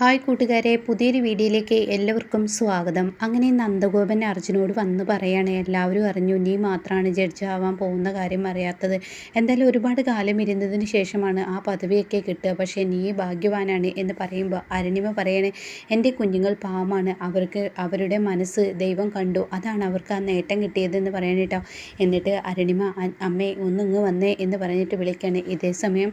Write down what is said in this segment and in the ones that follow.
Hi കൂട്ടുകാരെ പുതിയൊരു വീഡിയോയിലേക്ക് എല്ലാവർക്കും സ്വാഗതം. അങ്ങനെ നന്ദഗോപൻ അർജുനോട് വന്ന് പറയുകയാണ് എല്ലാവരും അറിഞ്ഞു നീ മാത്രമാണ് ജഡ്ജ് ആവാൻ പോകുന്ന കാര്യം അറിയാത്തത്. എന്തായാലും ഒരുപാട് കാലം ഇരുന്നതിന് ശേഷമാണ് ആ പദവിയൊക്കെ കിട്ടുക. പക്ഷേ നീ ഭാഗ്യവാനാണ് എന്ന് പറയുമ്പോൾ അരുണിമ പറയണേ എന്റെ കുഞ്ഞുങ്ങൾ പാവമാണ്. അവർക്ക് അവരുടെ മനസ്സ് ദൈവം കണ്ടു. അതാണ് അവർക്ക് ആ നേട്ടം കിട്ടിയതെന്ന് പറയണ എന്നിട്ട് അരുണിമ അമ്മേ ഒന്നിങ്ങ് വന്നേ എന്ന് പറഞ്ഞിട്ട് വിളിക്കുകയാണ് ഇതേ സമയം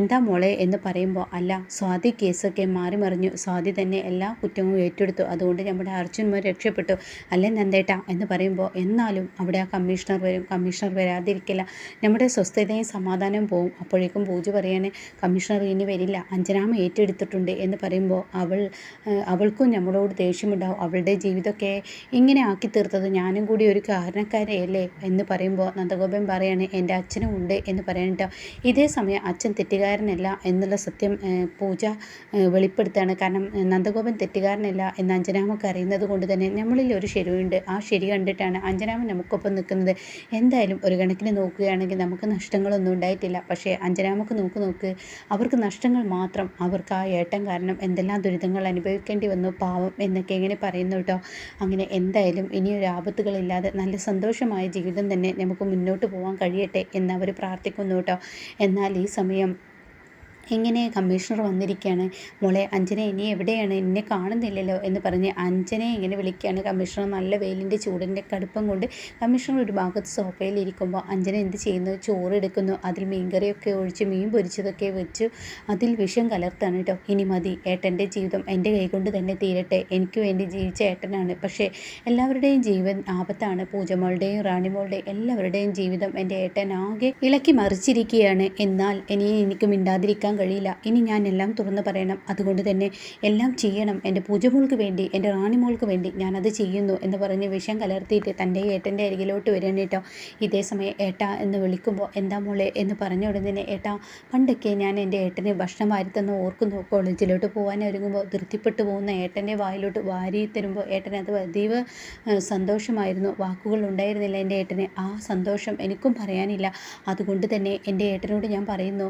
എന്താ മോളെ? എന്ന് പറയുമ്പോൾ അല്ല സ്വാതി കേസൊക്കെ മാറി മറിഞ്ഞു. പറഞ്ഞു സ്വാതി തന്നെ എല്ലാ കുറ്റവും ഏറ്റെടുത്തു. അതുകൊണ്ട് നമ്മുടെ അർജുൻമാർ രക്ഷപ്പെട്ടു. അല്ലേ നന്ദേട്ട? എന്ന് പറയുമ്പോൾ എന്നാലും അവിടെ ആ കമ്മീഷണർ വരും. കമ്മീഷണർ വരാതിരിക്കില്ല. നമ്മുടെ സ്വസ്ഥതയും സമാധാനവും പോവും. അപ്പോഴേക്കും പൂജ പറയാനേ കമ്മീഷണർ ഇനി വരില്ല. അഞ്ജനാമ ഏറ്റെടുത്തിട്ടുണ്ട്. എന്ന് പറയുമ്പോൾ അവൾ അവൾക്കും നമ്മളോട് ദേഷ്യമുണ്ടാവും. അവളുടെ ജീവിതമൊക്കെ ഇങ്ങനെ ആക്കി തീർത്തത് ഞാനും കൂടി ഒരു കാരണക്കാരെയല്ലേ? എന്ന് പറയുമ്പോൾ നന്ദഗോപൻ പറയാണ് എന്റെ അച്ഛനും ഉണ്ട് എന്ന് പറയാനിട്ടോ ഇതേ സമയം അച്ഛൻ തെറ്റുകാരനല്ല എന്നുള്ള സത്യം പൂജ വെളിപ്പെടുത്താണ്. കാരണം നന്ദഗോപൻ തെറ്റുകാരനല്ല എന്ന് അഞ്ജനാമക്ക് അറിയുന്നത് കൊണ്ട് തന്നെ നമ്മളിൽ ഒരു ശരിയുണ്ട്. ആ ശരി കണ്ടിട്ടാണ് അഞ്ജനാമൻ നമുക്കൊപ്പം നിൽക്കുന്നത്. എന്തായാലും ഒരു കണക്കിന് നോക്കുകയാണെങ്കിൽ നമുക്ക് നഷ്ടങ്ങളൊന്നും ഉണ്ടായിട്ടില്ല. പക്ഷേ അഞ്ജനാമക്ക് നോക്ക് നോക്ക് അവർക്ക് നഷ്ടങ്ങൾ മാത്രം അവർക്ക് ആ ഏട്ടം കാരണം എന്തെല്ലാം ദുരിതങ്ങൾ അനുഭവിക്കേണ്ടി വന്നു പാവം എന്നൊക്കെ എങ്ങനെ പറയുന്നു കേട്ടോ. അങ്ങനെ എന്തായാലും ഇനിയൊരു ആപത്തുകളില്ലാതെ നല്ല സന്തോഷമായ ജീവിതം തന്നെ നമുക്ക് മുന്നോട്ട് പോകാൻ കഴിയട്ടെ എന്നവർ പ്രാർത്ഥിക്കുന്നു കേട്ടോ. എന്നാൽ ഈ സമയം ഇങ്ങനെ കമ്മീഷണർ വന്നിരിക്കുകയാണ് മോളെ അഞ്ജന ഇനി എവിടെയാണ്? എന്നെ കാണുന്നില്ലല്ലോ എന്ന് പറഞ്ഞ് അഞ്ജനെ ഇങ്ങനെ വിളിക്കുകയാണ് കമ്മീഷണർ. നല്ല വെയിലിന്റെ ചൂടിന്റെ കടുപ്പം കൊണ്ട് കമ്മീഷണർ ഒരു ഭാഗത്ത് സോഫയിൽ ഇരിക്കുമ്പോൾ അഞ്ജന എന്ത് ചെയ്യുന്നു? ചോറ് എടുക്കുന്നു. അതിൽ മീൻകറിയൊക്കെ ഒഴിച്ച് മീൻ പൊരിച്ചതൊക്കെ വെച്ച്. അതിൽ വിഷം കലർത്താണ് കേട്ടോ ഇനി മതി. ഏട്ടന്റെ ജീവിതം എന്റെ കൈകൊണ്ട് തന്നെ തീരട്ടെ. എനിക്ക് വേണ്ടി ജീവിച്ച ഏട്ടനാണ്. പക്ഷേ എല്ലാവരുടെയും ജീവൻ ആപത്താണ്. പൂജമോളുടെയും റാണിമോളുടെയും എല്ലാവരുടെയും ജീവിതം എന്റെ ഏട്ടൻ ആകെ ഇളക്കി മറിച്ചിരിക്കുകയാണ്. എന്നാൽ ഇനി എനിക്ക് മിണ്ടാതിരിക്കാൻ കഴിയില്ല. ഇനി ഞാൻ എല്ലാം തുറന്നു പറയണം. അതുകൊണ്ട് തന്നെ എല്ലാം ചെയ്യണം. എന്റെ പൂജമോൾക്ക് വേണ്ടി എന്റെ റാണിമോൾക്ക് വേണ്ടി ഞാനത് ചെയ്യുന്നു എന്ന് പറഞ്ഞ് വിഷം കലർത്തിയിട്ട് തന്റെ ഏട്ടന്റെ അരികിലോട്ട് വരികയാണ് കേട്ടോ. ഇതേ സമയം ഏട്ടാ എന്ന് വിളിക്കുമ്പോൾ എന്താ മോളെ? എന്ന് പറഞ്ഞ ഉടനെ ഏട്ടാ പണ്ടൊക്കെ ഞാൻ എന്റെ ഏട്ടനെ ഭക്ഷണം വാരിത്തന്ന് തന്ന് ഓർക്കുന്നു. കോളേജിലോട്ട് പോകാൻ ഒരുങ്ങുമ്പോൾ ധൃതിപ്പെട്ടു പോകുന്ന ഏട്ടന്റെ വായിലോട്ട് വാരി തരുമ്പോൾ ഏട്ടന് അത് അതീവ സന്തോഷമായിരുന്നു. വാക്കുകൾ ഉണ്ടായിരുന്നില്ല എന്റെ ഏട്ടന്. ആ സന്തോഷം എനിക്കും പറയാനില്ല. അതുകൊണ്ട് തന്നെ എന്റെ ഏട്ടനോട് ഞാൻ പറയുന്നു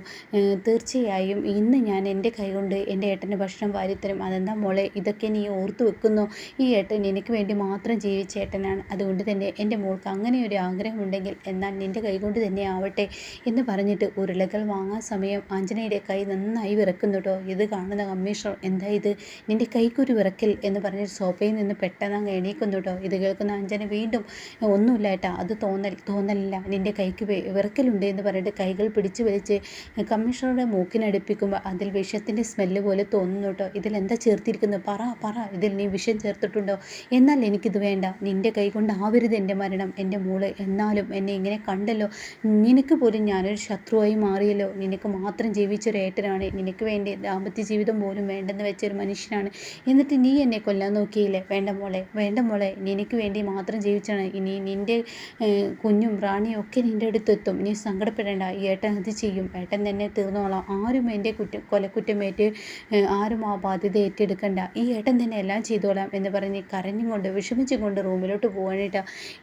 തീർച്ചയായും തീർച്ചയായും ഇന്ന് ഞാൻ എന്റെ കൈകൊണ്ട് എന്റെ ഏട്ടന് ഭക്ഷണം വാരിത്തരും. അതെന്താ മോളെ? ഇതൊക്കെ നീ ഓർത്തു വെക്കുന്നു. ഈ ഏട്ടൻ എനിക്ക് വേണ്ടി മാത്രം ജീവിച്ച ഏട്ടനാണ്. അതുകൊണ്ട് തന്നെ എന്റെ മോൾക്ക് അങ്ങനെ ഒരു ആഗ്രഹമുണ്ടെങ്കിൽ എന്നാൽ നിന്റെ കൈകൊണ്ട് തന്നെ ആവട്ടെ എന്ന് പറഞ്ഞിട്ട് ഉരുളകൾ വാങ്ങാൻ സമയം ആഞ്ജനയുടെ കൈ നന്നായി വിറക്കുന്നു കേട്ടോ ഇത് കാണുന്ന കമ്മീഷണർ എന്താ ഇത്? നിന്റെ കൈക്കൊരു വിറക്കൽ എന്ന് പറഞ്ഞ് സോഫയിൽ നിന്ന് പെട്ടെന്ന് അങ്ങ് എണീക്കുന്നു കേട്ടോ ഇത് കേൾക്കുന്ന ആഞ്ജന വീണ്ടും ഒന്നുമില്ല ഏട്ടാ അത് തോന്നൽ തോന്നലില്ല. നിന്റെ കൈക്ക് വിറക്കലുണ്ട് എന്ന് പറഞ്ഞിട്ട് കൈകൾ പിടിച്ചു വലിച്ച് കമ്മീഷണറുടെ മൂക്കിന് അടുപ്പിക്കുമ്പോൾ അതിൽ വിഷത്തിന്റെ സ്മെല്ല് പോലെ തോന്നുന്നു കേട്ടോ ഇതിലെന്താ ചേർത്തിരിക്കുന്നത്? പറ പറ. ഇതിൽ നീ വിഷം ചേർത്തിട്ടുണ്ടോ? എന്നാൽ എനിക്കിത് വേണ്ട. നിന്റെ കൈ കൊണ്ടാവരുത് എന്റെ മരണം. എന്റെ മോൾ എന്നാലും എന്നെ ഇങ്ങനെ കണ്ടല്ലോ. നിനക്ക് പോലും ഞാനൊരു ശത്രുവായി മാറിയല്ലോ. നിനക്ക് മാത്രം ജീവിച്ചൊരു ഏട്ടനാണ്. നിനക്ക് വേണ്ടി ദാമ്പത്യ ജീവിതം പോലും വേണ്ടെന്ന് വെച്ചൊരു മനുഷ്യനാണ്. എന്നിട്ട് നീ എന്നെ കൊല്ലാൻ നോക്കിയില്ലേ? വേണ്ട മോളെ വേണ്ട മോളെ. നിനക്ക് വേണ്ടി മാത്രം ജീവിച്ചാണ്. ഇനി നിന്റെ കുഞ്ഞും റാണിയും ഒക്കെ നിന്റെ അടുത്തെത്തും. നീ സങ്കടപ്പെടേണ്ട. ഏട്ടൻ അത് ചെയ്യും. ഏട്ടൻ തന്നെ തീർന്നോളാം. ആരും ആരും എന്റെ കുറ്റം കൊലക്കുറ്റമേറ്റ് ആരും ആ ബാധ്യത ഏറ്റെടുക്കണ്ട. ഈ ഏട്ടൻ തന്നെ എല്ലാം ചെയ്തോളാം എന്ന് പറഞ്ഞ് കരഞ്ഞും കൊണ്ട് വിഷമിച്ചും കൊണ്ട് റൂമിലോട്ട് പോകാനായിട്ട്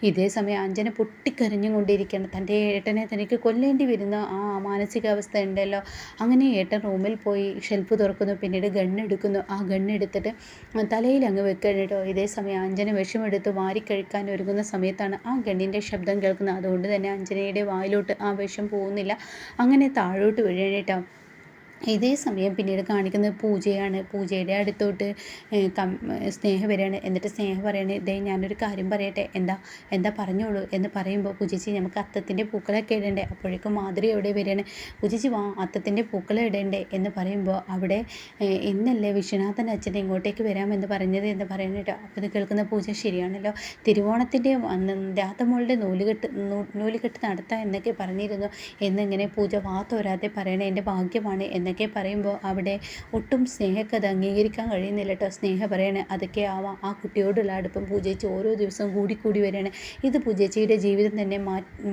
ഇതേ സമയം അഞ്ജന പൊട്ടിക്കരഞ്ഞും കൊണ്ടിരിക്കണം തന്റെ ഏട്ടനെ തനിക്ക് കൊല്ലേണ്ടി വരുന്ന ആ മാനസികാവസ്ഥ ഉണ്ടല്ലോ. അങ്ങനെ ഏട്ടൻ റൂമിൽ പോയി ഷെൽഫ് തുറക്കുന്നു പിന്നീട് ഗണ്ണെടുക്കുന്നു ആ ഗണ്ണെടുത്തിട്ട് തലയിൽ അങ്ങ് വെക്കണിട്ടോ ഇതേ സമയം അഞ്ജന വിഷമെടുത്ത് വാരിക്കഴിക്കാൻ ഒരുങ്ങുന്ന സമയത്താണ് ആ ഗണ്ണിന്റെ ശബ്ദം കേൾക്കുന്നത്. അതുകൊണ്ട് തന്നെ അഞ്ജനയുടെ വായിലോട്ട് ആ വിഷം പോകുന്നില്ല. അങ്ങനെ താഴോട്ട് വീഴണേട്ടോ ഇതേ സമയം പിന്നീട് കാണിക്കുന്നത് പൂജയാണ്. പൂജയുടെ അടുത്തോട്ട് കം സ്നേഹ വരികയാണ്. എന്നിട്ട് സ്നേഹ പറയണേ ഇതേ ഞാനൊരു കാര്യം പറയട്ടെ. എന്താ എന്താ പറഞ്ഞോളൂ? എന്ന് പറയുമ്പോൾ പൂജച്ചി നമുക്ക് അത്തത്തിന്റെ പൂക്കളൊക്കെ ഇടണ്ടേ? അപ്പോഴേക്കും മാധുരി എവിടെ വരികയാണ്. പൂജച്ചി വാ അത്തത്തിന്റെ പൂക്കൾ ഇടണ്ടേ? എന്ന് പറയുമ്പോൾ അവിടെ ഇന്നല്ലേ വിശ്വനാഥൻ അച്ഛൻ ഇങ്ങോട്ടേക്ക് വരാമെന്ന് പറഞ്ഞത്? എന്ന് പറയണേട്ടോ അപ്പോൾ ഇത് കേൾക്കുന്ന പൂജ ശരിയാണല്ലോ. തിരുവോണത്തിന്റെ രാത്തമോളുടെ നൂലുകെട്ട് നൂലുകെട്ട് നടത്താം എന്നൊക്കെ പറഞ്ഞിരുന്നു. എന്നിങ്ങനെ പൂജ വാ തോരാതെ പറയണേ എന്റെ ഭാഗ്യമാണ് എന്നൊക്കെ എന്നൊക്കെ പറയുമ്പോൾ അവിടെ ഒട്ടും സ്നേഹമൊക്കെ അത് അംഗീകരിക്കാൻ കഴിയുന്നില്ല കേട്ടോ സ്നേഹ പറയണേ അതൊക്കെ ആവാം. ആ കുട്ടിയോടുള്ള അടുപ്പം പൂജയിച്ച് ഓരോ ദിവസവും കൂടി കൂടി വരികയാണ്. ഇത് പൂജേച്ചിയുടെ ജീവിതം തന്നെ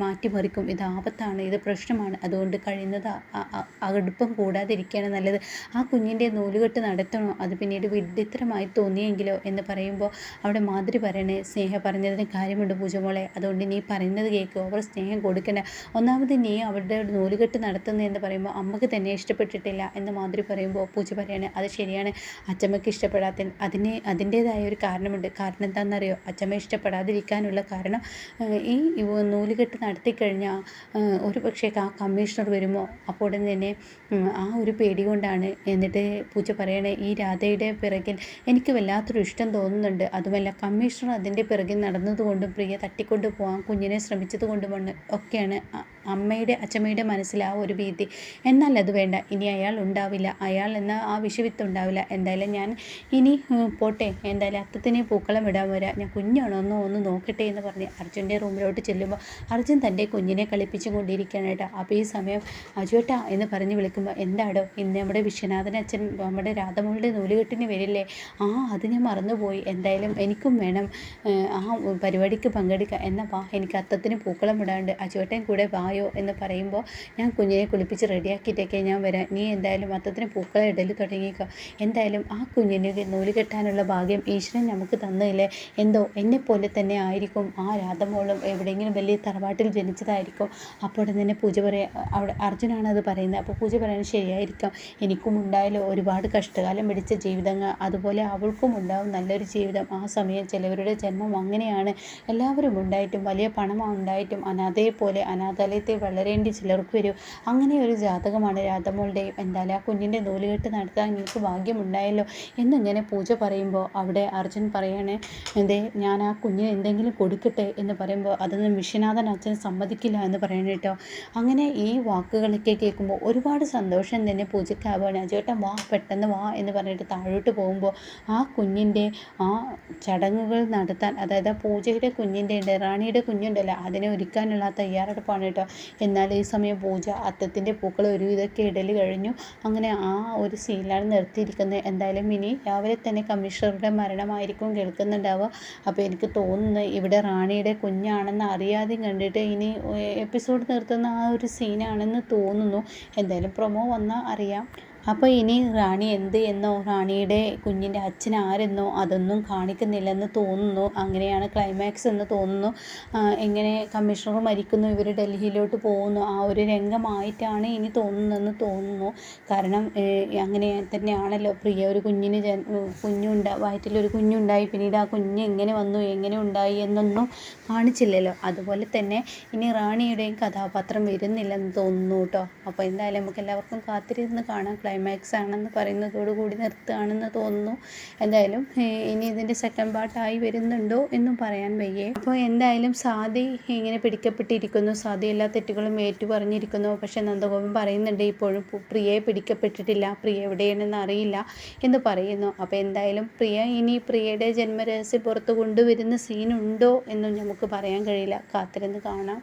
മാറ്റിമറിക്കും. ഇത് ആപത്താണ് ഇത് പ്രശ്നമാണ്. അതുകൊണ്ട് കഴിയുന്നത് അടുപ്പം കൂടാതിരിക്കുകയാണ് നല്ലത്. ആ കുഞ്ഞിന്റെ നൂലുകെട്ട് നടത്തണോ? അത് പിന്നീട് വിഡിത്തരമായി തോന്നിയെങ്കിലോ? എന്ന് പറയുമ്പോൾ അവിടെ മാതിരി പറയണേ സ്നേഹ പറഞ്ഞതിന് കാര്യമുണ്ട് പൂജമോളെ അതുകൊണ്ട് നീ പറയുന്നത് കേൾക്കുക ഓവർ സ്നേഹം കൊടുക്കണ്ട. ഒന്നാമത് നീ അവരുടെ നൂലുകെട്ട് നടത്തുന്നതെന്ന് പറയുമ്പോൾ അമ്മയ്ക്ക് തന്നെ ഇഷ്ടപ്പെട്ടിട്ട് ഇഷ്ടപ്പെട്ടില്ല എന്ന് മാധുരി പറയുമ്പോൾ പൂജ പറയാണ് അത് ശരിയാണ്. അച്ചമ്മയ്ക്ക് ഇഷ്ടപ്പെടാത്ത അതിന് അതിന്റേതായ ഒരു കാരണമുണ്ട്. കാരണം എന്താണെന്നറിയോ? അച്ചമ്മ ഇഷ്ടപ്പെടാതിരിക്കാനുള്ള കാരണം ഈ നൂലുകെട്ട് നടത്തിക്കഴിഞ്ഞാൽ ഒരു പക്ഷേ ആ കമ്മീഷണർ വരുമോ? അപ്പോൾ തന്നെ ആ ഒരു പേടി കൊണ്ടാണ് എന്നിട്ട് പൂജ പറയണേ ഈ രാധയുടെ പിറകിൽ എനിക്ക് വല്ലാത്തൊരു ഇഷ്ടം തോന്നുന്നുണ്ട്. അതുമല്ല കമ്മീഷണർ അതിന്റെ പിറകിൽ നടന്നതുകൊണ്ടും പ്രിയ തട്ടിക്കൊണ്ട് പോകാൻ കുഞ്ഞിനെ ശ്രമിച്ചത് കൊണ്ടുമാണ് ഒക്കെയാണ് അമ്മയുടെ അച്ഛമ്മയുടെ മനസ്സിൽ ആ ഒരു ഭീതി. എന്നാൽ അത് വേണ്ട. ഇനി അയാൾ ഉണ്ടാവില്ല. അയാൾ എന്ന ആ വിഷവിത്ത് ഉണ്ടാവില്ല. എന്തായാലും ഞാൻ ഇനി പോട്ടെ. എന്തായാലും അത്തത്തിനെ പൂക്കളം ഇടാൻ വരാം. ഞാൻ കുഞ്ഞാണോ ഒന്ന് ഒന്ന് നോക്കട്ടെ എന്ന് പറഞ്ഞ് അർജുന്റെ റൂമിലോട്ട് ചെല്ലുമ്പോൾ അർജുൻ തന്റെ കുഞ്ഞിനെ കളിപ്പിച്ചും കൊണ്ടിരിക്കുകയാണ് അപ്പോൾ ഈ സമയം അജുവേട്ട എന്ന് പറഞ്ഞ് വിളിക്കുമ്പോൾ എന്താടോ ഇന്ന് നമ്മുടെ വിശ്വനാഥൻ അച്ഛൻ നമ്മുടെ രാധമോളുടെ നൂലുകെട്ടിന് വരില്ലേ? ആ അത് ഞാൻ മറന്നുപോയി. എന്തായാലും എനിക്കും വേണം ആ പരിപാടിക്ക് പങ്കെടുക്കാം എന്നാൽ വാ എനിക്ക് അത്തത്തിന് പൂക്കളം ഇടാണ്ട് അജുവേട്ടൻ കൂടെ വായോ വായോ എന്ന് പറയുമ്പോൾ ഞാൻ കുഞ്ഞിനെ കുളിപ്പിച്ച് റെഡിയാക്കിയിട്ടൊക്കെ ഞാൻ വരാം. നീ എന്തായാലും മൊത്തത്തിന് പൂക്കളെ ഇടൽ തുടങ്ങിക്കോ. എന്തായാലും ആ കുഞ്ഞിന് നൂൽ കെട്ടാനുള്ള ഭാഗ്യം ഈശ്വരൻ നമുക്ക് തന്നില്ലേ? എന്തോ എന്നെപ്പോലെ തന്നെ ആയിരിക്കും. ആ രാധമോളും എവിടെയെങ്കിലും വലിയ തറവാട്ടിൽ ജനിച്ചതായിരിക്കും. അപ്പോൾ തന്നെ പൂജ പറയാ അവിടെ അർജുനാണ് അത് പറയുന്നത്. അപ്പോൾ പൂജ പറയാൻ ശരിയായിരിക്കാം. എനിക്കും ഉണ്ടായാലും? ഒരുപാട് കഷ്ടകാലം പിടിച്ച ജീവിതങ്ങൾ അതുപോലെ അവൾക്കും ഉണ്ടാവും നല്ലൊരു ജീവിതം. ആ സമയം ചിലവരുടെ ജന്മം അങ്ങനെയാണ്. എല്ലാവരും ഉണ്ടായിട്ടും വലിയ പണമാണ് ഉണ്ടായിട്ടും അനാഥയെ പോലെ അനാഥാലയത്തിൽ ജീവിതത്തിൽ വളരേണ്ടി ചിലർക്ക് വരും അങ്ങനെ ഒരു ജാതകമാണ് രാധമോളുടെയും എന്തായാലും ആ കുഞ്ഞിന്റെ നൂലുകെട്ട് നടത്താൻ നിങ്ങൾക്ക് ഭാഗ്യമുണ്ടായല്ലോ എന്നിങ്ങനെ പൂജ പറയുമ്പോൾ അവിടെ അർജുൻ പറയണേ എന്തേ ഞാൻ ആ കുഞ്ഞിന് എന്തെങ്കിലും കൊടുക്കട്ടെ? എന്ന് പറയുമ്പോൾ അതൊന്നും വിശ്വനാഥൻ അച്ഛൻ സമ്മതിക്കില്ല എന്ന് പറയണ കേട്ടോ. അങ്ങനെ ഈ വാക്കുകളൊക്കെ കേൾക്കുമ്പോൾ ഒരുപാട് സന്തോഷം തന്നെ പൂജയ്ക്കാവുകയാണ് ചേട്ടൻ വാ പെട്ടെന്ന് വാ എന്ന് പറഞ്ഞിട്ട് താഴോട്ട് പോകുമ്പോൾ ആ കുഞ്ഞിന്റെ ആ ചടങ്ങുകൾ നടത്താൻ അതായത് ആ പൂജയുടെ കുഞ്ഞിന്റെ ഉണ്ട് റാണിയുടെ കുഞ്ഞുണ്ടല്ലോ അതിനെ ഒരുക്കാനുള്ള തയ്യാറെടുപ്പാണ് കേട്ടോ. എന്നാൽ ഈ സമയം പൂജ അത്തത്തിന്റെ പൂക്കൾ ഒരുവിധമൊക്കെ ഇടൽ കഴിഞ്ഞു. അങ്ങനെ ആ ഒരു സീനിലാണ് നിർത്തിയിരിക്കുന്നത് എന്തായാലും ഇനി രാവിലെ തന്നെ കമ്മീഷണറുടെ മരണമായിരിക്കും കേൾക്കുന്നുണ്ടാവുക. അപ്പോൾ എനിക്ക് തോന്നുന്നത് ഇവിടെ റാണിയുടെ കുഞ്ഞാണെന്ന് അറിയാതെ കണ്ടിട്ട് ഇനി എപ്പിസോഡ് നിർത്തുന്ന ആ ഒരു സീനാണെന്ന് തോന്നുന്നു. എന്തായാലും പ്രൊമോ വന്നാൽ അറിയാം. അപ്പോൾ ഇനി റാണി എന്ത് എന്നോ റാണിയുടെ കുഞ്ഞിന്റെ അച്ഛൻ ആരെന്നോ അതൊന്നും കാണിക്കുന്നില്ലെന്ന് തോന്നുന്നു. അങ്ങനെയാണ് ക്ലൈമാക്സ് എന്ന് തോന്നുന്നു. എങ്ങനെ കമ്മീഷണർ മരിക്കുന്നു? ഇവർ ഡൽഹിയിലോട്ട് പോകുന്നു. ആ ഒരു രംഗമായിട്ടാണ് ഇനി തോന്നുന്നതെന്ന് തോന്നുന്നു. കാരണം അങ്ങനെ തന്നെയാണല്ലോ. പ്രിയ ഒരു കുഞ്ഞിന് ജ കുഞ്ഞുണ്ടാ വയറ്റിലൊരു കുഞ്ഞുണ്ടായി. പിന്നീട് ആ കുഞ്ഞ് എങ്ങനെ വന്നു? എങ്ങനെ ഉണ്ടായി? എന്നൊന്നും കാണിച്ചില്ലല്ലോ. അതുപോലെ തന്നെ ഇനി റാണിയുടെയും കഥാപാത്രം വരുന്നില്ലെന്ന് തോന്നുന്നു കേട്ടോ. അപ്പോൾ എന്തായാലും നമുക്ക് എല്ലാവർക്കും കാത്തിരുന്ന് കാണാം. ക്ലൈമാക്സ് ആണെന്ന് പറയുന്നതോടു കൂടി നിർത്തുകയാണെന്ന് തോന്നുന്നു. എന്തായാലും ഇനി ഇതിന്റെ സെക്കൻഡ് പാർട്ടായി വരുന്നുണ്ടോ എന്നും പറയാൻ വയ്യേ. അപ്പോൾ എന്തായാലും സാദി ഇങ്ങനെ പിടിക്കപ്പെട്ടിരിക്കുന്നു. സാദി എല്ലാ തെറ്റുകളും ഏറ്റു പറഞ്ഞിരിക്കുന്നു പക്ഷേ നന്ദഗോപൻ പറയുന്നുണ്ട് ഇപ്പോഴും പ്രിയയെ പിടിക്കപ്പെട്ടിട്ടില്ല. പ്രിയ എവിടെയാണെന്ന് അറിയില്ല എന്ന് പറയുന്നു. അപ്പോൾ എന്തായാലും പ്രിയ ഇനി പ്രിയയുടെ ജന്മരഹസ്യം പുറത്തു കൊണ്ടുവരുന്ന സീനുണ്ടോ എന്നും നമുക്ക് പറയാൻ കഴിയില്ല. കാത്തിരുന്ന് കാണാം.